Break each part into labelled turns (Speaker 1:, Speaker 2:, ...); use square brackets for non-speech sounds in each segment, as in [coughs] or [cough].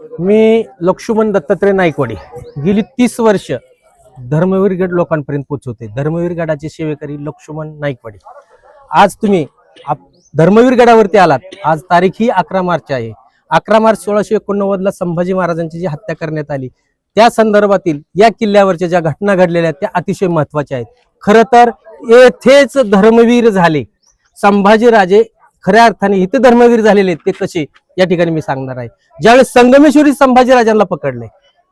Speaker 1: मी लक्ष्मण दत्तात्रय नाईकवाडी गेली तीस वर्ष धर्मवीर गड लोकांपर्यंत पोहोचवते धर्मवीर गडाचे सेवेकरी लक्ष्मण नाईकवाडी. आज तुम्ही आप- धर्मवीर गडावरती आलात. आज तारीख ही अकरा मार्च आहे. अकरा मार्च सोळाशे एकोणनव्वद ला संभाजी महाराजांची जी हत्या करण्यात आली त्या संदर्भातील या किल्ल्यावरच्या ज्या घटना घडलेल्या आहेत त्या अतिशय महत्त्वाच्या आहेत. खरं तर येथेच धर्मवीर झाले. संभाजीराजे खऱ्या अर्थाने इथे धर्मवीर झालेले आहेत ते कसे? या ठिकाणी मी सांगणार आहे. ज्यावेळेस संगमेश्वरी संभाजीराजांना पकडले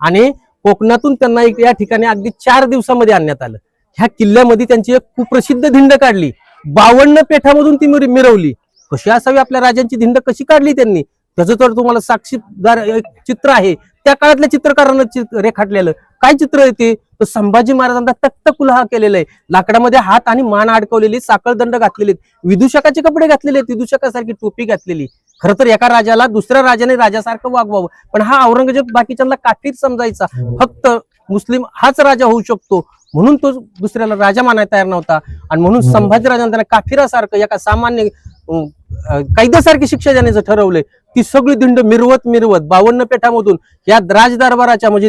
Speaker 1: आणि कोकणातून त्यांना एक या ठिकाणी अगदी चार दिवसामध्ये आणण्यात आलं. ह्या किल्ल्यामध्ये त्यांची एक कुप्रसिद्ध धिंड काढली. बावन्न पेठामधून ती मिरवली. कशी असावी आपल्या राजांची धिंड? कशी काढली त्यांनी? त्याचं तर तुम्हाला साक्षीदार एक चित्र आहे. त्या काळातल्या चित्रकारांना रेखाटलेलं. काय चित्र आहे ते? तर संभाजी महाराजांचा तख्त कुल्हा केलेलं आहे. लाकडामध्ये हात आणि मान अडकवलेली साखळ दंड घातलेले विदूषकाचे कपडे घातलेले आहेत विदूषकासारखी टोपी घातलेली. खरं तर एका राजाला दुसऱ्या राजाने राजासारखं वागवावं. पण हा औरंगजेब बाकीच्यांना काठीच समजायचा. फक्त मुस्लिम हाच राजा होऊ शकतो. म्हणून तो दुसऱ्याला राजा मानायला तयार नव्हता. आणि म्हणून संभाजीराजांना त्यांना काठीरासारखं एका सामान्य कैद्यासारखी शिक्षा देण्याचं ठरवलंय ती सगळी दिंड मिरवत मिरवत बावन्न पेठामधून या राजदरबाराच्या म्हणजे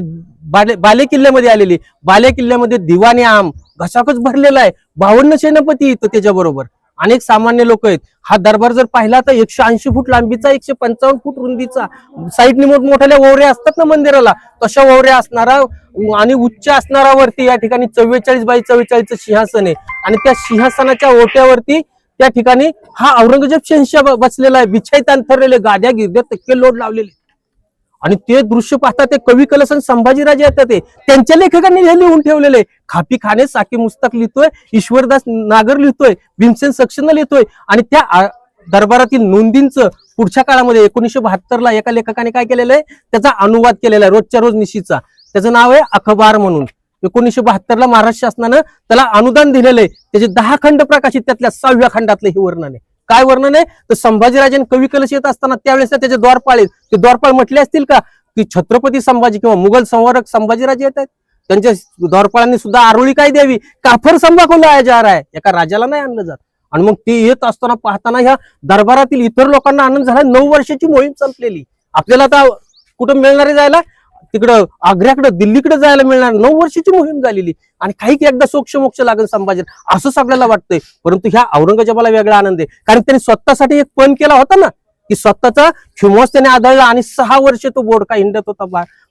Speaker 1: बाले बाले किल्ल्यामध्ये आलेली. बाले किल्ल्यामध्ये दिवाने आम घसाकच भरलेला आहे. बावन्न सेनापती येतो त्याच्याबरोबर. अनेक सामान्य लोक आहेत. हा दरबार जर पाहिला तर एकशे ऐंशी फूट लांबीचा एकशे पंचावन्न फूट रुंदीचा साईडने मोठमोठ्या ओवऱ्या असतात ना मंदिराला. तशा ओवऱ्या असणारा आणि उच्च असणारा वरती या ठिकाणी चव्वेचाळीस बाय चव्वेचाळीसचं सिंहासन आहे. आणि त्या सिंहासनाच्या ओट्यावरती त्या ठिकाणी हा औरंगजेब शहशा बसलेला आहे. बिछाईत अंथरलेले गाद्या गिरद्या तक्के लोड लावलेले. आणि ते दृश्य पाहता ते कवी कलसन संभाजीराजे येतात ते. त्यांच्या लेखकांनी हे लिहून ठेवलेले खापी खाने साकी मुस्तक लिहितोय ईश्वरदास नागर लिहितोय भीमसेन सक्सेना लिहितोय आणि त्या दरबारातील नोंदींचं पुढच्या काळामध्ये एकोणीशे बहात्तरला एका लेखकाने काय केलेलं आहे? त्याचा अनुवाद केलेला आहे रोजच्या रोज निशीचा. त्याचं नाव आहे अखबार म्हणून. एकोणीशे बहात्तरला महाराष्ट्र शासनानं त्याला अनुदान दिलेलं आहे. त्याचे दहा खंड प्रकाशित त्यातल्या सहाव्या खंडातलं हे वर्णन आहे. काय वर्णन आहे? तर संभाजीराजांनी कवी कलश येत असताना त्यावेळेस त्याचे द्वारपाळ आहेत. ते द्वारपाळ म्हटले असतील का? की छत्रपती संभाजी किंवा मुघल संवारक संभाजीराजे येत आहेत. त्यांच्या द्वारपाळांनी सुद्धा आरोळी काय द्यावी? काफर संभा लाया आहे एका राजाला नाही आणलं जात. आणि मग ते येत असताना पाहताना ह्या दरबारातील इतर लोकांना आनंद झाला. नऊ वर्षाची मोहीम संपलेली. आपल्याला आता कुठं मिळणारे जायला? तिकडं आग्र्याकडे दिल्लीकडे जायला मिळणार. नऊ वर्षाची मोहीम झालेली. आणि काही एकदा सोक्ष मोक्ष लागेल संभाजी असं सगळ्याला वाटतंय. परंतु ह्या औरंगजेबाला वेगळा आनंद आहे. कारण त्यांनी स्वतःसाठी एक पण केला होता ना की स्वतःचा खिमोस त्याने आदळला आणि सहा वर्ष तो बोडका हिंडत होता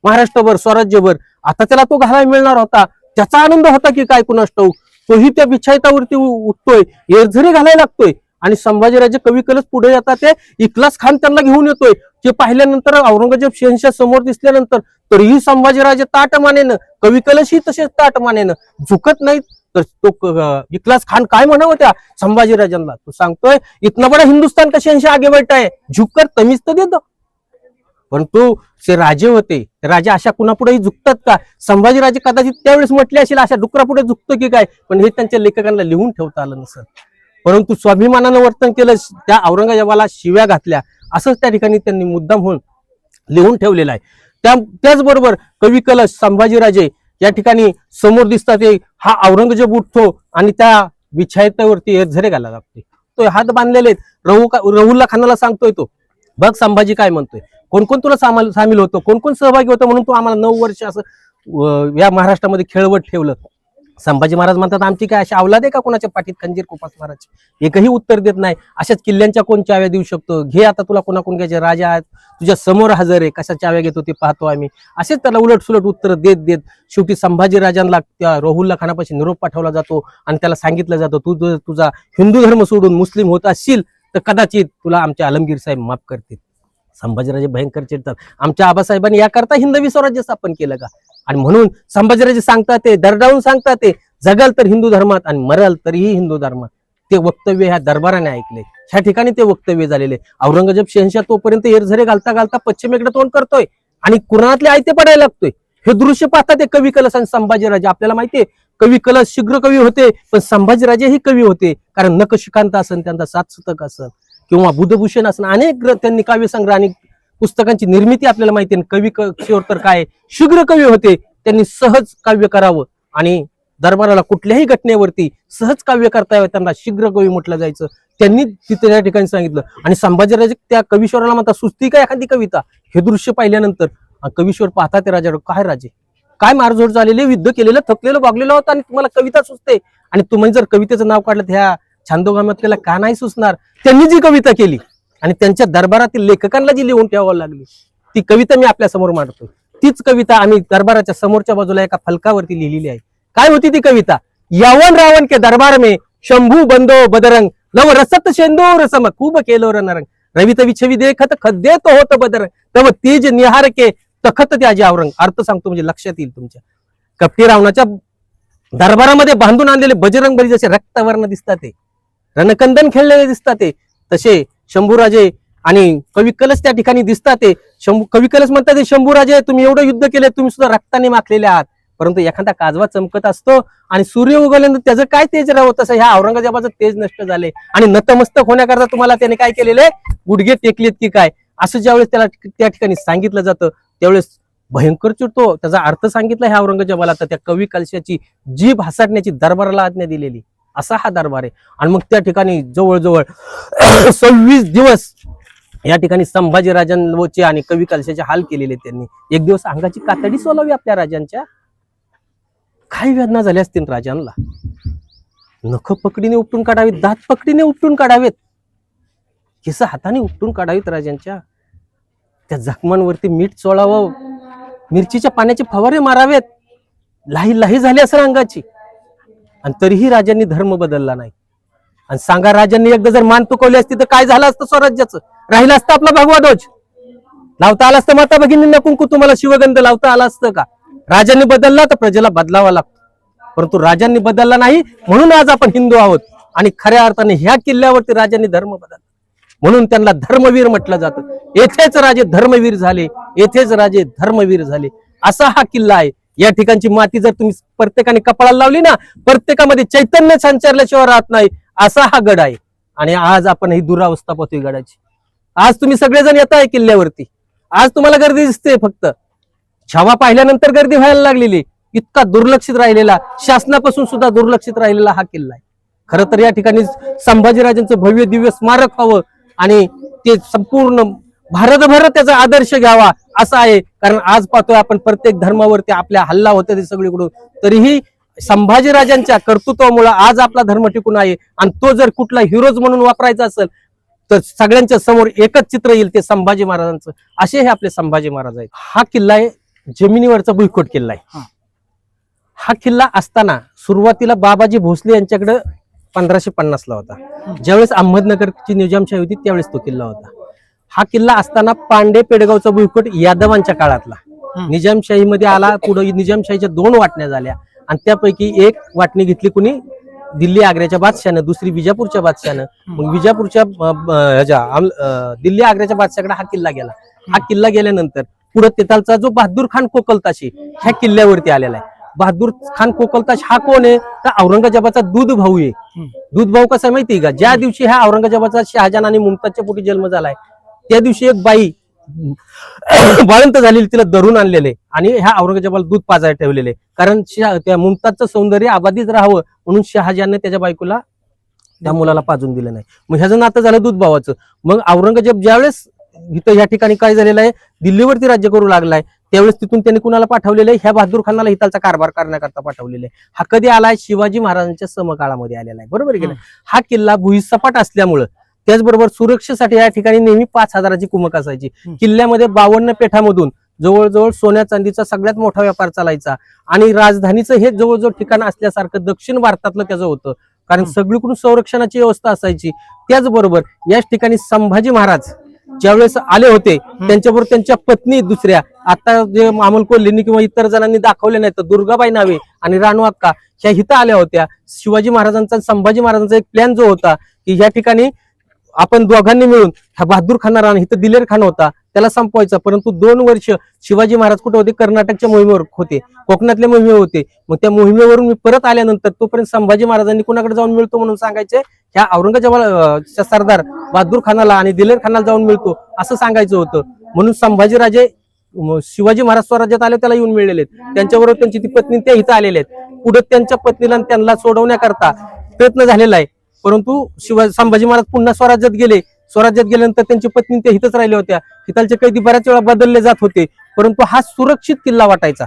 Speaker 1: महाराष्ट्रभर स्वराज्यभर. आता त्याला तो घालायला मिळणार होता. त्याचा आनंद होता की काय कुणास तोही त्या बिछायतावरती उठतोय. एरझरी घालायला लागतोय. आणि संभाजीराजे कविकलच पुढे जातात ते. इकलास खान त्यांना घेऊन येतोय. ते पाहिल्यानंतर औरंगजेब शहनशाह समोर दिसल्यानंतर तरीही संभाजीराजे ताट मानेनं. कवी तसेच ताट मानेनं. झुकत नाहीत. तर तो इखलास खान काय म्हणावं त्या संभाजीराजांना? तो सांगतोय इतना बडा हिंदुस्तान का शहनशाह आगे बैठा है झुककर तमीज तर देतो परंतु जे राजे होते राजे अशा कुणापुढेही झुकतात का? संभाजीराजे कदाचित त्यावेळेस म्हटले असेल अशा डुकरापुढे झुकतो की काय? पण हे त्यांच्या लेखकांना लिहून ठेवता आलं नसतं परंतु स्वाभिमानानं वर्तन केलं त्या औरंगजेबाला शिव्या घातल्या. असंच त्या ठिकाणी त्यांनी मुद्दाम होऊन लिहून ठेवलेलं आहे. त्या त्याचबरोबर कवी कलश संभाजीराजे या ठिकाणी समोर दिसतात ते हा औरंगजेब उठतो आणि त्या विछायतावरती एरझरे घाला लागते. तो हात बांधलेले आहेत. रहू राहुलला खानाला सांगतोय तो. बघ संभाजी काय म्हणतोय. कोण कोण तुला सामील होतं? कोण कोण सहभागी होतं म्हणून तू आम्हाला नऊ वर्ष असं या महाराष्ट्रामध्ये खेळवत ठेवलं. संभाजी महाराज म्हणतात आमची काय अशी अवलाद आहे का कोणाच्या पाठीत खंजीर कोपास महाराज एकही उत्तर देत नाही. अशाच किल्ल्यांच्या कोण चाव्या देऊ शकतो? घे आता तुला कोणाकोण घ्यायचे? राजा आहेत. तुझ्या समोर हजर आहे. कशा चाव्या घेतो ते पाहतो आम्ही. असेच त्याला उलट सुलट उत्तर देत देत शेवटी संभाजी राजांना त्या रोहुल्ला खानापाशी निरोप पाठवला जातो आणि त्याला सांगितलं जातं तू तुझा हिंदू धर्म सोडून मुस्लिम होत असशील तर कदाचित तुला आमचे आलमगीर साहेब माफ करतील. संभाजीराजे भयंकर चिडतात. आमच्या आबासाहेबांनी याकरता हिंदवी स्वराज्य स्थापन केलं का? आणि म्हणून संभाजीराजे सांगतात ते दरडावून सांगतात ते जगाल तर हिंदू धर्मात आणि मराल तरीही हिंदू धर्मात. ते वक्तव्य ह्या दरबाराने ऐकले. ह्या ठिकाणी ते वक्तव्य झालेले. औरंगजेब शहनशाह तोपर्यंत एरझरे घालता घालता पश्चिमेकडे तोंड करतोय आणि कुराणातले आयते पडायला लागतोय. हे दृश्य पाहता ते कवी कलश आणि संभाजीराजे. आपल्याला माहितीये कवी कलश शीघ्र कवी होते पण संभाजीराजे ही कवी होते. कारण नकशिकांत असन त्यांचा सातसुतक असन किंवा बुधभूषण असन अनेक ग्र- त्यांनी काव्यसंग्रह आणि पुस्तकांची निर्मिती आपल्याला माहिती आहे. कवी कक्षेवर तर काय शीघ्र कवी होते. त्यांनी सहज काव्य करावं. आणि दरबाराला कुठल्याही घटनेवरती सहज काव्य करता यावं. त्यांना शीघ्र कवी म्हटलं जायचं. त्यांनी तिथे त्या ठिकाणी सांगितलं. आणि संभाजीराजे त्या कवीश्वराला म्हणतात सुस्ती का एखादी कविता? हे दृश्य पाहिल्यानंतर कवीश्वर पाहता ते राजा. काय राजे? काय मारझोड झालेले युद्ध केलेलं थकलेलं भागलेलं होतं आणि तुम्हाला कविता सुचते. आणि तुम्ही जर कवितेचं नाव काढलं ह्या छांदोगामातल्याला का नाही सुचणार? त्यांनी जी कविता केली आणि त्यांच्या दरबारातील लेखकांना जी लिहून ठेवावं लागली ती कविता मी आपल्यासमोर मांडतो तीच कविता आम्ही दरबाराच्या समोरच्या बाजूला एका फलकावरती लिहिलेली आहे. काय होती ती कविता? यावन रावण के दरबार में शंभू बंदो बदरंग लव रसत शेंदूर सम खूब केलो रनरंग रवि तवी छवी देखत खद्दे तो होत बदरंग तव तेज निहार के तखत त्याचे आवरंग अर्थ सांगतो म्हणजे लक्षात येईल तुमच्या. कपटी रावणाच्या दरबारामध्ये बांधून आणलेले बजरंग बली जसे रक्तवर्ण दिसतात ते. रणकंदन खेळलेले दिसतात ते. तसे शंभूराजे आणि कवी त्या ठिकाणी दिसतात ते. शंभू कवी म्हणतात ते शंभूराजे तुम्ही एवढं युद्ध केले तुम्ही सुद्धा रक्ताने माखलेले आहात. परंतु एखादा काजवा चमकत असतो आणि सूर्य उगवल्यानंतर त्याचं काय तेज राहत तसं ह्या औरंगजेबाचं तेज नष्ट झाले आणि नतमस्तक होण्याकरता तुम्हाला त्याने काय केलेले गुडघे टेकलेत की काय? असं ज्यावेळेस त्याला त्या ठिकाणी सांगितलं जातं त्यावेळेस भयंकर चिडतो. त्याचा अर्थ सांगितला ह्या औरंगजेबाला. तर त्या कवी कलशाची जीभ हसाटण्याची दरबाराला आज्ञा दिलेली. असा हा दरबार आहे. आणि मग त्या ठिकाणी जवळजवळ [coughs] सव्वीस दिवस या ठिकाणी संभाजी राजांचे आणि कवी कलशाचे हाल केलेले त्यांनी. एक दिवस अंगाची कातडी सोलावी आपल्या राजांच्या. काही वेदना झाल्या असतील राजांना. नख पकडीने उपटून काढावीत दात पकडीने उपटून काढावेत. केस हाताने उपटून काढावीत राजांच्या. त्या जखमांवरती मीठ चोळावं. मिरचीच्या पाण्याचे फवारे मारावेत. लाही लाही झाली असं अंगाची. आणि तरीही राजांनी धर्म बदलला नाही. आणि सांगा राजांनी एकदा जर मान तुकवली असती तर काय झालं असतं स्वराज्याचं? राहिलं असतं आपला भगवा ध्वज. लावता आला असतं माता भगिनींना कुंकू तुम्हाला शिवगंध लावता आला असतं का? राजांनी बदलला तर प्रजेला बदलावा लागतो. परंतु राजांनी बदलला नाही म्हणून आज आपण हिंदू आहोत. आणि खऱ्या अर्थाने ह्या किल्ल्यावरती राजांनी धर्म बदलला. म्हणून त्यांना धर्मवीर म्हटलं जातं. येथेच राजे धर्मवीर झाले येथेच राजे धर्मवीर झाले. असा हा किल्ला आहे. या ठिकाणची माती जर तुम्ही प्रत्येकाने कपाळाला लावली ना प्रत्येकामध्ये चैतन्य संचारल्याशिवाय राहत नाही असा हा गड आहे. आणि आज आपण ही दुरावस्था पाहतोय गडाची. आज तुम्ही सगळेजण येत आहे किल्ल्यावरती. आज तुम्हाला गर्दी दिसते फक्त. छावा पाहिल्यानंतर गर्दी व्हायला लागलेली. इतका दुर्लक्षित राहिलेला शासनापासून सुद्धा दुर्लक्षित राहिलेला हा किल्ला आहे. खरं तर या ठिकाणी संभाजीराजांचं भव्य दिव्य स्मारक व्हावं आणि ते संपूर्ण भारतभर त्याचा आदर्श घ्यावा असा आहे. कारण आज पाहतोय आपण प्रत्येक धर्मावरती आपल्या हल्ला होते ते सगळीकडून. तरीही संभाजीराजांच्या कर्तृत्वामुळे आज आपला धर्म टिकून आहे. आणि तो जर कुठला हिरोज म्हणून वापरायचा असेल तर सगळ्यांच्या समोर एकच चित्र येईल ते संभाजी महाराजांचं. असे हे आपले संभाजी महाराज आहेत. हा किल्ला आहे जमिनीवरचा भुईकोट किल्ला आहे.
Speaker 2: हा.
Speaker 1: किल्ला असताना सुरुवातीला बाबाजी भोसले यांच्याकडे पंधराशे पन्नास ला होता. ज्यावेळेस अहमदनगरची निजामशाही होती त्यावेळेस तो किल्ला होता. हा किल्ला असताना पांडे पेडगावचा भुईकोट यादवांच्या काळातला. निजामशाहीमध्ये आला पुढे निजामशाहीच्या दोन वाटण्या झाल्या. आणि त्यापैकी एक वाटणी घेतली कुणी? दिल्ली आग्र्याच्या बादशानं दुसरी विजापूरच्या बादशानं मग विजापूरच्या ह्याच्या दिल्ली आग्र्याच्या बादशाकडे हा किल्ला गेला. हा किल्ला गेल्यानंतर पुढे तेथालचा जो बहादूर खान कोकलताशी ह्या किल्ल्यावरती आलेला आहे. बहादूर खान कोकलताश हा कोण आहे? तर औरंगजेबाचा दूध भाऊ आहे. दूध भाऊ कसा आहे माहितीये का? ज्या दिवशी ह्या औरंगजेबाचा शहाजहान आणि मुमताजच्या पोटी जन्म झालाय त्या दिवशी एक बाई बाळंत झालेली तिला धरून आणलेले आणि ह्या औरंगजेबाला दूध पाजायला ठेवलेले. कारण त्या मुमताजचं सौंदर्य आबादीच राहावं म्हणून शहाजहानने त्याच्या बायकोला त्या मुलाला पाजून दिलं नाही. मग ह्याचं नातं झालं दूध भावाचं. मग औरंगजेब ज्यावेळेस इथं या ठिकाणी काय झालेलं आहे दिल्लीवरती राज्य करू लागलाय त्यावेळेस तिथून त्यांनी कुणाला पाठवलेलं आहे? ह्या बहादूर खानाला हितालचा कारभार करण्याकरता पाठवलेलं आहे. हा कधी आलाय? शिवाजी महाराजांच्या समकाळामध्ये आलेला आहे. बरोबर की? हा किल्ला भुईसपाट असल्यामुळं त्याचबरोबर सुरक्षेसाठी या ठिकाणी नेहमी पाच हजाराची कुमक असायची. किल्ल्यामध्ये बावन्न पेठामधून जवळजवळ सोन्या चांदीचा सगळ्यात मोठा व्यापार चालायचा. आणि राजधानीचं हे जवळजवळ ठिकाण असल्यासारखं दक्षिण भारतातलं त्याचं होतं. कारण. सगळीकडून संरक्षणाची व्यवस्था असायची. त्याचबरोबर याच ठिकाणी संभाजी महाराज ज्यावेळेस आले होते त्यांच्याबरोबर त्यांच्या पत्नी दुसऱ्या आता जे अमोल कोल्हेंनी किंवा इतर जणांनी दाखवले नाही तर दुर्गाबाई नावे आणि राणू अक्का ह्या हिथं आल्या होत्या. शिवाजी महाराजांचा संभाजी महाराजांचा एक प्लॅन जो होता की या ठिकाणी आपण दोघांनी मिळून हा बहादूर खाना राणा इथं दिलेर खान होता त्याला संपवायचा. परंतु दोन वर्ष शिवाजी महाराज कुठे होते कर्नाटकच्या मोहिमेवर होते. कोकणातल्या मोहिमे होते. मग त्या मोहिमेवरून मी परत आल्यानंतर तोपर्यंत संभाजी महाराजांनी कुणाकडे जाऊन मिळतो म्हणून सांगायचे? ह्या औरंगजेबाला सरदार बहादूर खानाला आणि दिलेर खानाला जाऊन मिळतो असं सांगायचं होतं. म्हणून संभाजीराजे शिवाजी महाराज स्वराज्यात आले त्याला येऊन मिळलेले आहेत. त्यांच्याबरोबर त्यांची ती पत्नी त्या इथं आलेले आहेत. पुढे त्यांच्या पत्नीला त्यांना सोडवण्याकरता प्रयत्न झालेला आहे. परंतु शिवाजी संभाजी महाराज पुन्हा स्वराज्यात गेले. स्वराज्यात गेल्यानंतर त्यांची पत्नी त्या हिथंच राहिल्या होत्या. हितालचे कैदी बऱ्याच वेळा बदलले जात होते. परंतु हा सुरक्षित किल्ला वाटायचा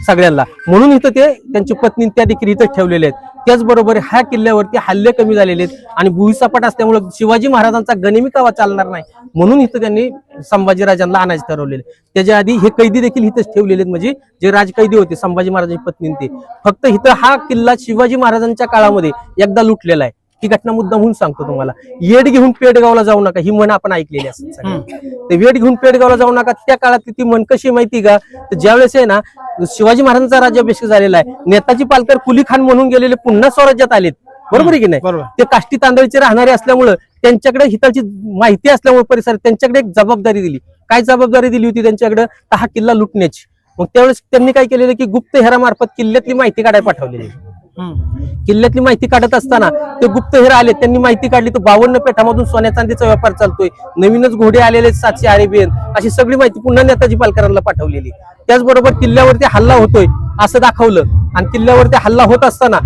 Speaker 1: सगळ्यांना. म्हणून इथं ते त्यांची पत्नी त्या देखील इथं ठेवलेले आहेत. त्याचबरोबर ह्या किल्ल्यावरती हल्ले कमी झालेले आहेत आणि भुईसपाट असल्यामुळे शिवाजी महाराजांचा गनिमी कावा चालणार नाही? म्हणून इथं त्यांनी संभाजीराजांना आणायचं ठरवलेले त्याच्या आधी हे कैदी देखील इथंच ठेवलेले आहेत म्हणजे जे राजकैदी होते संभाजी महाराजांची पत्नी ते फक्त इथं हा किल्ला शिवाजी महाराजांच्या काळामध्ये एकदा लुटलेला आहे. ही घटना मुद्दा म्हणून सांगतो तुम्हाला. येड घेऊन पेडगावला जाऊ नका ही म्हण आपण ऐकलेली असते वेड घेऊन पेडगावला जाऊ नका त्या काळात ती म्हण कशी माहिती का? तर ज्यावेळेस आहे ना शिवाजी महाराजांचा राज्याभिषेक झालेला आहे नेताजी पालकर कुली खान म्हणून गेलेले पुन्हा स्वराज्यात आलेत. बरोबर आहे की नाही? ते काष्टी तांदळीचे राहणारे असल्यामुळं त्यांच्याकडे हिताची माहिती असल्यामुळे परिसर त्यांच्याकडे एक जबाबदारी दिली. काय जबाबदारी दिली होती त्यांच्याकडे? तर हा किल्ला लुटण्याची. मग त्यावेळेस त्यांनी काय केलेलं की गुप्तहेरामार्फत किल्ल्यातली माहिती काढायला पाठवलेली. किल्ल्यातली माहिती काढत असताना ते गुप्तहेर आले त्यांनी माहिती काढली तर बावन्न पेठामधून सोन्या चांदीचा व्यापार चालतोय. नवीनच घोडे आलेले सातशे अरेबियन अशी सगळी माहिती पुन्हा नेताजी पालकरांना पाठवलेली. त्याचबरोबर किल्ल्यावरती हल्ला होतोय असं दाखवलं. आणि किल्ल्यावरती हल्ला होत असताना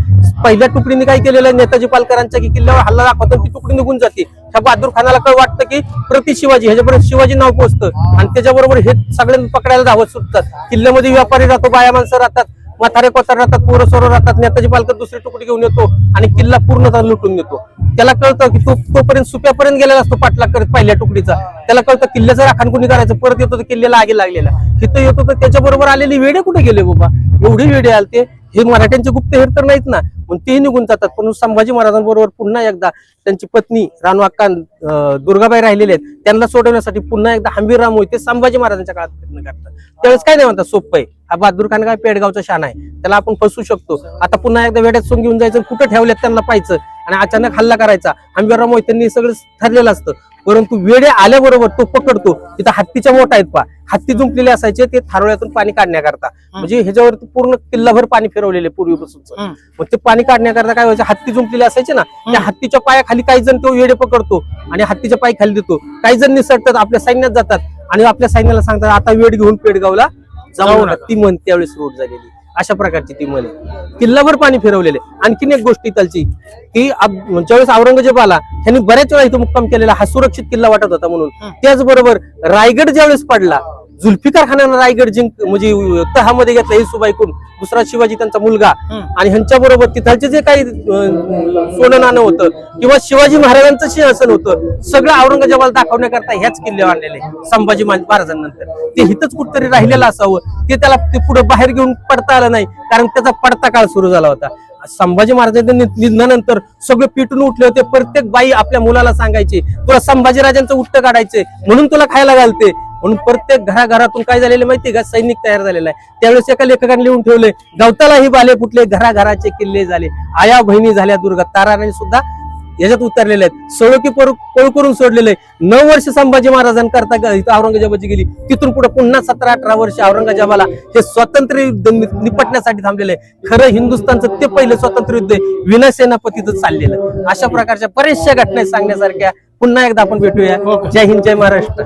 Speaker 1: पहिल्या तुकडीने काय केलेलं नेताजी पालकरांच्या की किल्ल्यावर हल्ला दाखवतो ती तुकडी निघून जाते. त्या बहादूर खानाला काय वाटतं की प्रति शिवाजी ह्याच्यापर्यंत शिवाजी नाव पोहोचतं. आणि त्याच्याबरोबर हे सगळ्यांना पकडायला धावत सुटतात. किल्ल्यामध्ये व्यापारी राहतो बाया माणसं राहतात. म्हातारे कोतार राहतात पोरं सोरं राहतात नेताजी पालकर दुसरी तुकडी घेऊन येतो आणि किल्ला पूर्णतः लुटून येतो त्याला कळतं की तो तोपर्यंत सुप्यापर्यंत गेलेला असतो पाठलाग करत पहिल्या तुकडीचा. त्याला कळतं किल्ल्याचं राखण कुणी करायचं परत येतो तर किल्ल्याला आगी लागलेला. तिथं येतो तर त्याच्याबरोबर आलेली वेडे कुठे गेले बाबा? एवढी वेडे आलते. हे मराठ्यांचे गुप्तहेर तर नाहीत ना. पण तेही निघून जातात. पण संभाजी महाराजांबरोबर पुन्हा एकदा त्यांची पत्नी राणू दुर्गाबाई राहिलेले आहेत. त्यांना सोडवण्यासाठी पुन्हा एकदा हंबीरराव मोहिते संभाजी महाराजांच्या काळात प्रयत्न करतात. त्यावेळेस काय नाही म्हणतात सोप्प आहे. हा बहादूर खान काय पेडगावचा शान आहे. त्याला आपण फसू शकतो. आता पुन्हा एकदा वेड्यात सोंग घेऊन जायचं कुठं ठेवल्यात त्यांना पाहायचं आणि अचानक हल्ला करायचा. हंबीरराव मोहित्यांनी सगळं ठरलेलं असतं. परंतु वेडे आल्याबरोबर तो पकडतो. तिथं हत्तीच्या मोठा आहेत पा हत्ती जुंपलेले असायचे ते थारोळ्यातून पाणी काढण्याकरता. म्हणजे ह्याच्यावरती पूर्ण किल्लाभर पाणी फिरवलेले पूर्वीपासून. मग ते पाणी काढण्याकरता काय व्हायचं हत्ती जुंपलेले असायचे ना त्या हत्तीच्या पायाखाली काही जण तो वेडे पकडतो आणि हत्तीच्या पाय खाली देतो. काही जण निसटतात आपल्या सैन्यात जातात आणि आपल्या सैन्याला सांगतात आता वेड घेऊन पेडगावला जाऊ. ती म्हण त्यावेळेस रोड झालेली. अशा प्रकारची ती म्हण आहे किल्लाभर पाणी फिरवलेले. आणखीन एक गोष्ट इथलची की ज्यावेळेस औरंगजेब आला त्यांनी बऱ्याच वेळा इथं मुक्काम केलेला हा सुरक्षित किल्ला वाटत होता म्हणून. त्याचबरोबर रायगड ज्यावेळेस पडला जुल्फिकार खानानं रायगड जिंक म्हणजे तहामध्ये घेतला हे सुबाईकून दुसरा शिवाजी त्यांचा मुलगा. आणि ह्यांच्या बरोबर तिथलचे जे काही सोनं नाणं होतं किंवा शिवाजी महाराजांचं सिंहासन होतं सगळं औरंगजेबाला दाखवण्याकरता ह्याच किल्ल्यावर आणलेले संभाजी महा- महाराजांनंतर. ते हिथच कुठतरी राहिलेलं असावं. ते त्याला ते पुढे बाहेर घेऊन पडता आलं नाही कारण त्याचा पडता काळ सुरू झाला होता. संभाजी महाराजांच्या नि- निधनानंतर सगळे पिटून उठले होते. प्रत्येक बाई आपल्या मुलाला सांगायची तुला संभाजीराजांचं उट्ट काढायचे म्हणून तुला खायला घालते. म्हणून प्रत्येक घराघरातून काय झालेलं माहितीये का? सैनिक तयार झालेला आहे. त्यावेळेस एका लेखकाने लिहून ठेवले गवतालाही बाले फुटले घराघराचे किल्ले झाले. आया बहिणी झाल्या दुर्गा ताराने सुद्धा याच्यात उतरलेले आहेत. सोळकी पळ करून सोडलेले नऊ वर्ष संभाजी महाराजांकरता इथं औरंगजेबाची गेली. तिथून पुढे पुन्हा सतरा अठरा वर्ष औरंगजेबाला हे स्वातंत्र्य युद्ध निपटण्यासाठी थांबलेलं आहे खरं हिंदुस्थानचं ते पहिलं स्वातंत्र्य युद्ध विना सेनापतीचं चाललेलं अशा प्रकारच्या बऱ्याचशा घटना सांगण्यासारख्या पुन्हा एकदा आपण भेटूया.
Speaker 2: ओके.
Speaker 1: जय हिंद जय महाराष्ट्र.